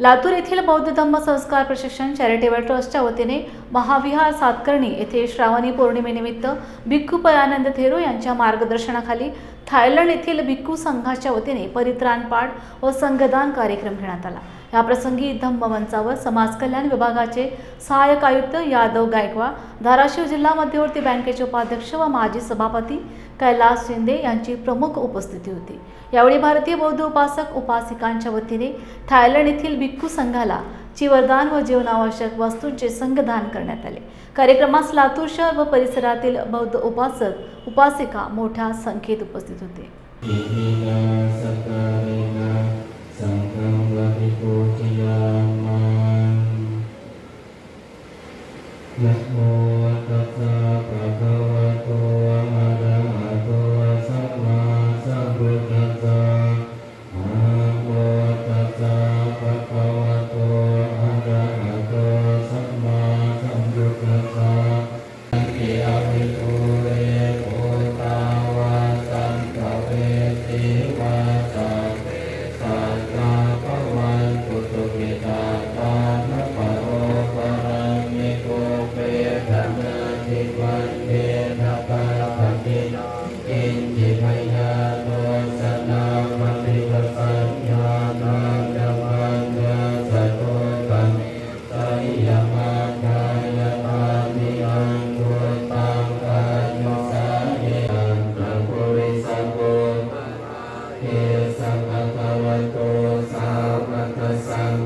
लातूर येथील बौद्ध धम्म संस्कार प्रशिक्षण चॅरिटेबल ट्रस्टच्या वतीने महाविहार सातकर्णी येथे श्रावणी पौर्णिमेनिमित्त भिक्खू पयानंद थेरो यांच्या मार्गदर्शनाखाली थायलंड येथील भिक्खू संघाच्या वतीने परित्राण पाठ व संघदान कार्यक्रम घेण्यात आला. याप्रसंगी धम्म मंचावर समाज कल्याण विभागाचे सहाय्यक आयुक्त यादव गायकवाड धाराशिव जिल्हा मध्यवर्ती बँकेचे उपाध्यक्ष व माजी सभापती कैलास शिंदे यांची प्रमुख उपस्थिती होती. यावेळी भारतीय बौद्ध उपासक उपासिकांच्या वतीने थायलंड येथील भिक्खू संघाला चिवरदान व जीवनावश्यक वस्तूंचे संघदान करण्यात आले. कार्यक्रमास लातूर शहर व परिसरातील बौद्ध उपासक उपासिका मोठ्या संख्येत उपस्थित होते.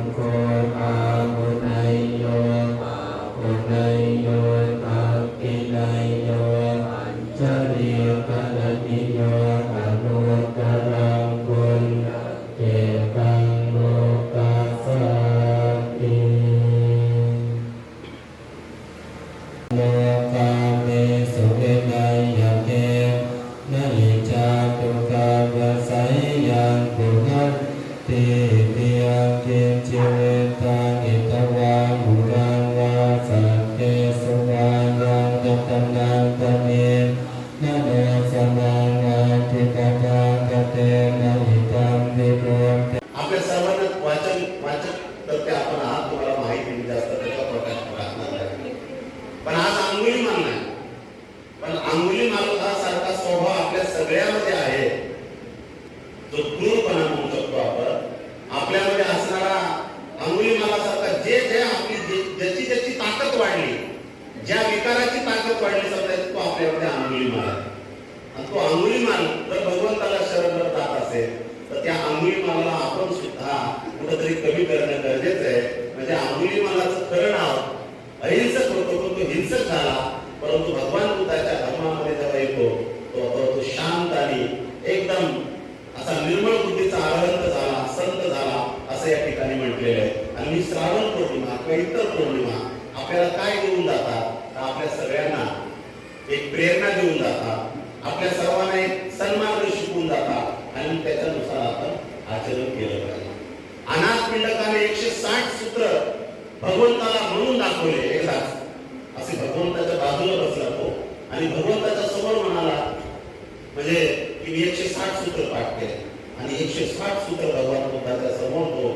Gracias. เวต ज्या विकाराची ताकद पडली समजा तो आपल्यावरती आंघोळी आहे आणि तो अंगुलीमाल जर भगवंताला शरण जर जात असेल तर त्या अंगुलीमाला आपण सुद्धा कुठंतरी कमी करणं गरजेचं आहे. म्हणजे अंगुलीमालाचं खरं नाव अहिंसक होतो पण तो हिंसक झाला परंतु भगवान बुद्धाच्या धर्मामध्ये जेव्हा येतो तो तो, तो शांत आणि एकदम असा निर्मळ बुद्धीचा आरंत झाला संत झाला असं या ठिकाणी म्हटलेलं आहे. आणि श्रावण पौर्णिमा किंवा इतर पौर्णिमा आपल्याला काय देऊन जातात? आपल्या सगळ्यांना एक प्रेरणा देऊन जातात. आपल्या सर्वांना एक सन्मार्ग शिकवून जातात. आणि त्याच्यानुसार आपण आचरण केलं पाहिजे. अनाथ पिंडकाने एकशे साठ सूत्र भगवंताला म्हणून दाखवले. एकदाच असे भगवंताच्या बाजूला बसला तो आणि भगवंताच्या समोर म्हणाला म्हणजे की मी एकशे साठ सूत्र पाठ केले. आणि एकशे साठ सूत्र भगवान बुद्धाच्या समोर तो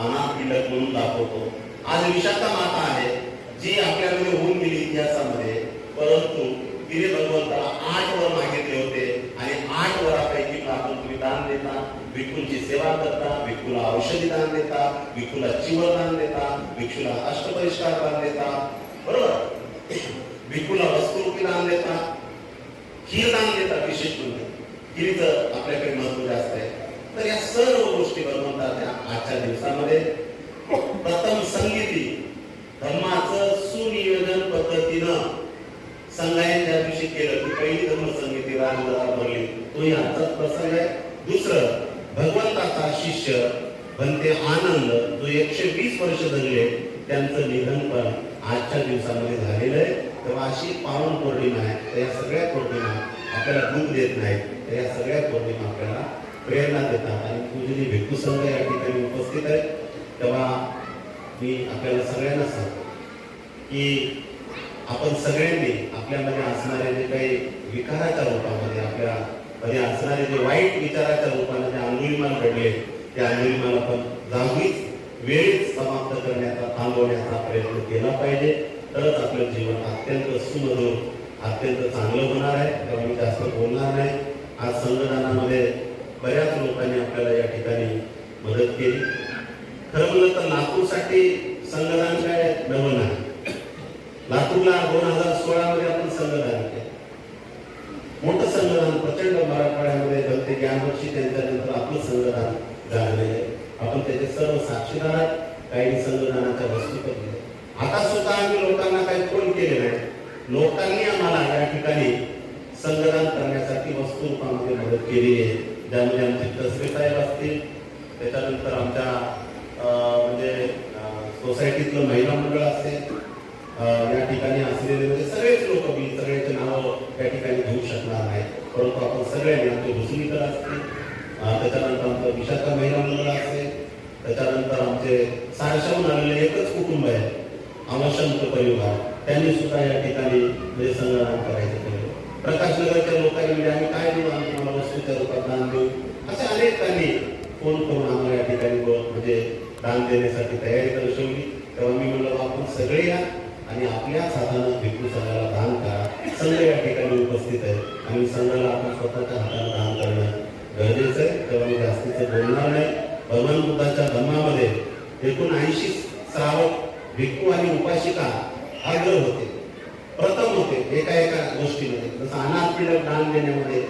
अनाथ पिंडक म्हणून दाखवतो. आज विशाखा माता आहे जी आपल्यामध्ये होऊन गेली इतिहासामध्ये परंतु तिने भगवंताला आठ वर मागितले होते आणि आठ वरापैकी आपण तुम्ही दान देता भिक्खूंची सेवा करता भिक्खूला औषधी दान देता भिक्खूला चिवर दान देता भिक्षूला अष्टपरिष्कार दान देता बरोबर? भिक्खूला वस्तुरूपी दान देता खीर दान देतात विशेष म्हणजे. तर आपल्याकडे महत्त्व जास्त आहे. तर या सर्व गोष्टी भगवंताच्या आजच्या दिवसामध्ये. प्रथम संगीती. धर्माचं सुनी पद्धतीनं संघाने ज्या दिवशी केलं ती पहिली धर्मसंगीती राजगरा भरली तो याचाच प्रसंग आहे. दुसरं भगवंताचा शिष्य बनते आनंद जो एकशे वीस वर्ष जगले त्यांचं निधन पण आजच्या दिवसामध्ये झालेलं आहे. तेव्हा अशी पावन पौर्णिमा आहे. तर या सगळ्या पौर्णिमा आपल्याला दुःख देत नाहीत तर या सगळ्या पौर्णिमा आपल्याला प्रेरणा देतात. आणि पूजनी भिक्खू संघ या ठिकाणी उपस्थित आहे. तेव्हा मी आपल्याला सगळ्यांना सांगतो की आपण सगळ्यांनी आपल्यामध्ये असणाऱ्या जे काही विकाराच्या रूपामध्ये आपल्या आणि असणारे जे वाईट विचाराच्या रूपाने जे अंगुलीमाल घडले त्या अंगुलीमाल आपण जागीच वेळीच समाप्त करण्याचा थांबवण्याचा प्रयत्न केला पाहिजे. तरच आपलं जीवन अत्यंत सुमधूर अत्यंत चांगलं होणार आहे. तेव्हा मी जास्त बोलणार नाही. आज संघटनामध्ये बऱ्याच लोकांनी आपल्याला या ठिकाणी मदत केली. खरं म्हणलं तर लातूरसाठी संघटन काय नवं नाही. लातूरला दोन हजार सोळा मध्ये आपण संघटन केलं मोठं संघटन प्रचंड यावर्षी जनते नंतर आपलं संघटन झालेलं आहे आपण त्याचे सर्व साक्षीदार आहात. काही संघटनाच्या वस्तू पण आता सुद्धा आम्ही लोकांना काही फोन केले नाही लोकांनी आम्हाला या ठिकाणी संघटन करण्यासाठी वस्तू रूपामध्ये मदत केली आहे ज्यामध्ये आमचे कसबे साहेब असतील त्याच्यानंतर आमच्या अं, म्हणजे सोसायटीतलं महिला मंडळ असेल या ठिकाणी असलेले म्हणजे सगळेच लोक मी सगळ्यांचे नावं त्या ठिकाणी घेऊ शकणार नाही परंतु आपण सगळ्यांनी असते. त्याच्यानंतर आमचं विशाखा महिला मंडळ असते. त्याच्यानंतर आमचे सारशाहून आलेले एकच कुटुंब आहे. अवशंत परिवार त्यांनी सुद्धा या ठिकाणी म्हणजे संग्रहण करायचं केलं. प्रकाशनगरच्या लोकांनी म्हणजे आम्ही काय देऊ? आम्ही तुम्हाला वस्तूच्या रूपात दान देऊ? असे अनेक त्यांनी फोन करून आम्हाला या ठिकाणी म्हणजे दान देण्यासाठी तयारी दर्शवली तेव्हा मी म्हणलं आपण सगळे या आणि आपल्या साधनं भिक्खू संघाला दान करा. संघ या ठिकाणी उपस्थित आहे. आणि संघाला आपण स्वतःच्या हाताने दान करणं गरजेचं आहे तेव्हा मी जास्तीचं बोलणार नाही. भगवान बुद्धाच्या धर्मामध्ये एकूण ऐंशी श्रावक भिक्खू आणि उपासिका अग्र होते. प्रथम होते एका एका गोष्टीमध्ये. जसं अनाथ दान देण्यामध्ये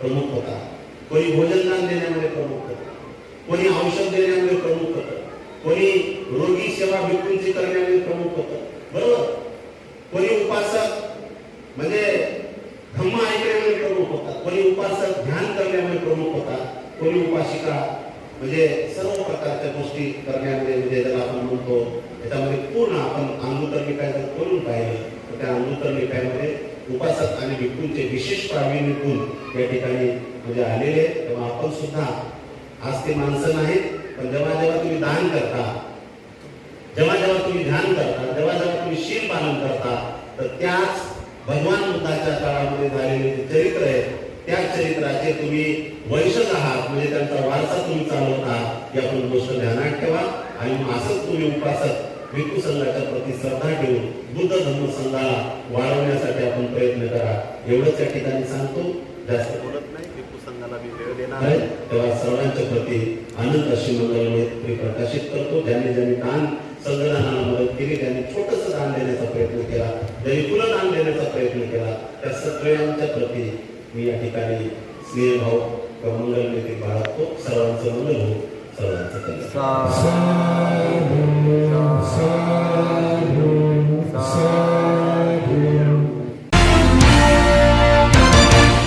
प्रमुख होता. कोणी भोजन दान देण्यामध्ये प्रमुख होतं. कोणी औषध देण्यामध्ये प्रमुख होतं. कोणी रोगी सेवा भिक्खूंची करण्यामध्ये प्रमुख होतं. बरोबर? कोणी उपासक म्हणजे धम्म ऐकण्यामध्ये प्रमुख होता. कोणी उपासक ध्यान करण्यामध्ये प्रमुख होता. कोणी उपासिका म्हणजे सर्व प्रकारच्या गोष्टी करण्यामध्ये म्हणजे ज्याला आपण म्हणतो त्याच्यामध्ये पूर्ण आपण अंगुतर निकाय जर करून पाहिलं तर त्या अंगुतर उपासक आणि भिक्खूंचे विशेष प्रावीण्य गुण या ठिकाणी म्हणजे आलेले आहेत. तेव्हा आपण सुद्धा आज ते माणसं नाहीत पण जेव्हा जेव्हा तुम्ही दान करता जेव्हा जेव्हा तुम्ही ध्यान करता जेव्हा जेव्हा तुम्ही शील पालन करता तर त्याच भगवान बुद्धाच्या काळामध्ये झालेले जे चरित्र आहे त्या चरित्राचे तुम्ही वंशज आहात म्हणजे त्यांचा वारसा तुम्ही चालवता ही आपण गोष्ट ध्यानात ठेवा. आणि असंच तुम्ही उपासक भिक्खू संघाच्या प्रती श्रद्धा ठेवून बुद्ध धर्म संघाला वाढवण्यासाठी आपण प्रयत्न करा. एवढंच या ठिकाणी सांगतो. जास्त बोलत नाही भिक्खू संघाला मी वेळ देणार. आहे तेव्हा सर्वांच्या प्रती अनंत अशी मंगलमय प्रकाशित करतो. ज्यांनी ज्यांनी दान संघटनांना मदत केली त्यांनी छोटस दान देण्याचा प्रयत्न केला दलितुला दान देण्याचा प्रयत्न केला. त्या सगळ्यांच्या प्रती मी या ठिकाणी स्नेहभाव किंवा मंगल देखील बाळगतो. सर्वांचं मंगल हो सर्वांचं कल्याण.